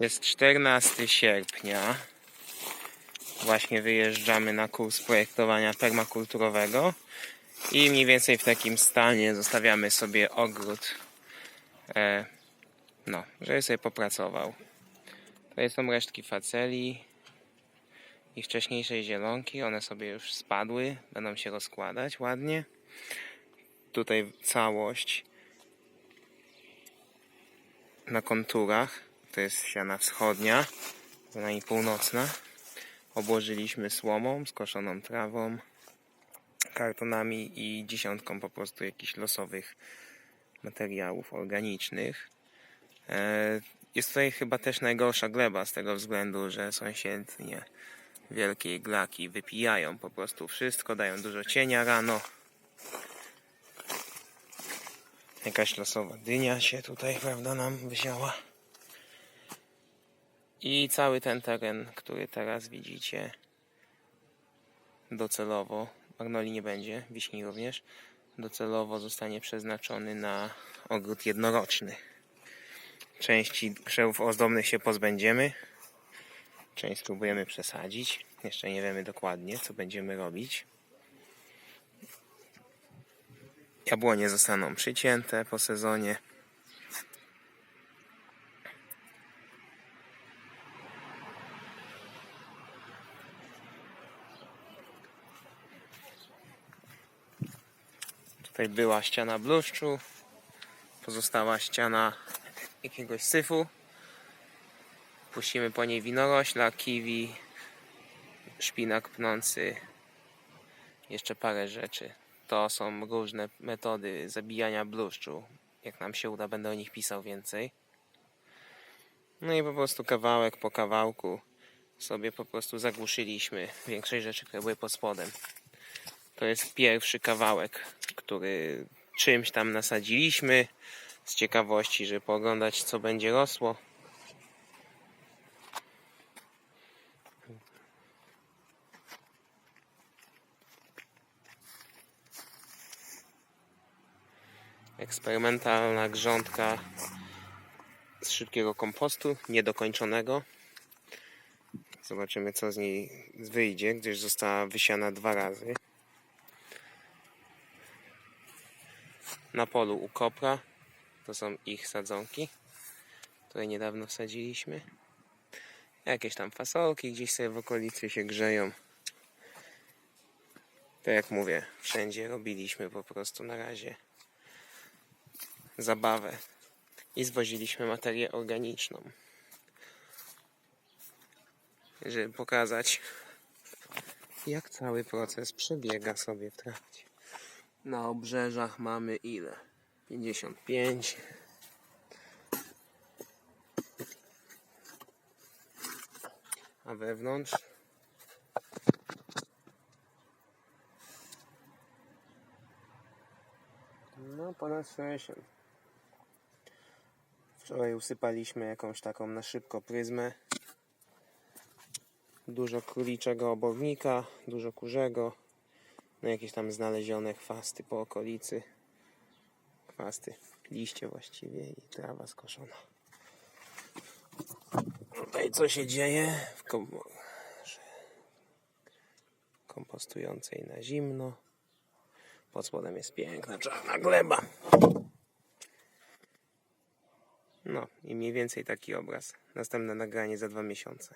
Jest 14 sierpnia. Właśnie wyjeżdżamy na kurs projektowania permakulturowego i mniej więcej w takim stanie zostawiamy sobie ogród. E, no, żeby sobie popracował. To są resztki faceli i wcześniejszej zielonki. One sobie już spadły, będą się rozkładać ładnie. Tutaj całość na konturach. To jest siana wschodnia, za północna. Obłożyliśmy słomą, skoszoną trawą, kartonami i dziesiątką po prostu jakichś losowych materiałów organicznych. E, Jest tutaj chyba też najgorsza gleba z tego względu, że sąsiednie wielkie glaki wypijają po prostu wszystko, dają dużo cienia rano. Jakaś losowa dynia się tutaj, prawda, nam wysiała. I cały ten teren, który teraz widzicie, docelowo, magnolii nie będzie, wiśni również, docelowo zostanie przeznaczony na ogród jednoroczny. Części krzewów ozdobnych się pozbędziemy, część spróbujemy przesadzić. Jeszcze nie wiemy dokładnie, co będziemy robić. Jabłonie zostaną przycięte po sezonie. Tutaj była ściana bluszczu, pozostała ściana jakiegoś syfu. Puścimy po niej winorośla, kiwi, szpinak pnący, jeszcze parę rzeczy. To są różne metody zabijania bluszczu. Jak nam się uda, będę o nich pisał więcej. No i po prostu kawałek po kawałku sobie po prostu zagłuszyliśmy większość rzeczy, które były pod spodem. To jest pierwszy kawałek, który czymś tam nasadziliśmy z ciekawości, żeby pooglądać co będzie rosło. Eksperymentalna grządka z szybkiego kompostu, niedokończonego. Zobaczymy, co z niej wyjdzie, gdyż została wysiana dwa razy. Na polu u kopra to są ich sadzonki, które niedawno wsadziliśmy. Jakieś tam fasolki gdzieś sobie w okolicy się grzeją. Tak jak mówię, wszędzie robiliśmy po prostu na razie zabawę i zwoziliśmy materię organiczną, żeby pokazać, jak cały proces przebiega sobie w trakcie. Na obrzeżach mamy ile? 55. A wewnątrz? No, ponad 60. Wczoraj usypaliśmy jakąś taką na szybko pryzmę. Dużo króliczego obownika, dużo kurzego. No jakieś tam znalezione chwasty po okolicy. Chwasty, liście właściwie i trawa skoszona. Tutaj co się dzieje w kom- kompostującej na zimno. Pod spodem jest piękna czarna gleba. No i mniej więcej taki obraz. Następne nagranie za dwa miesiące.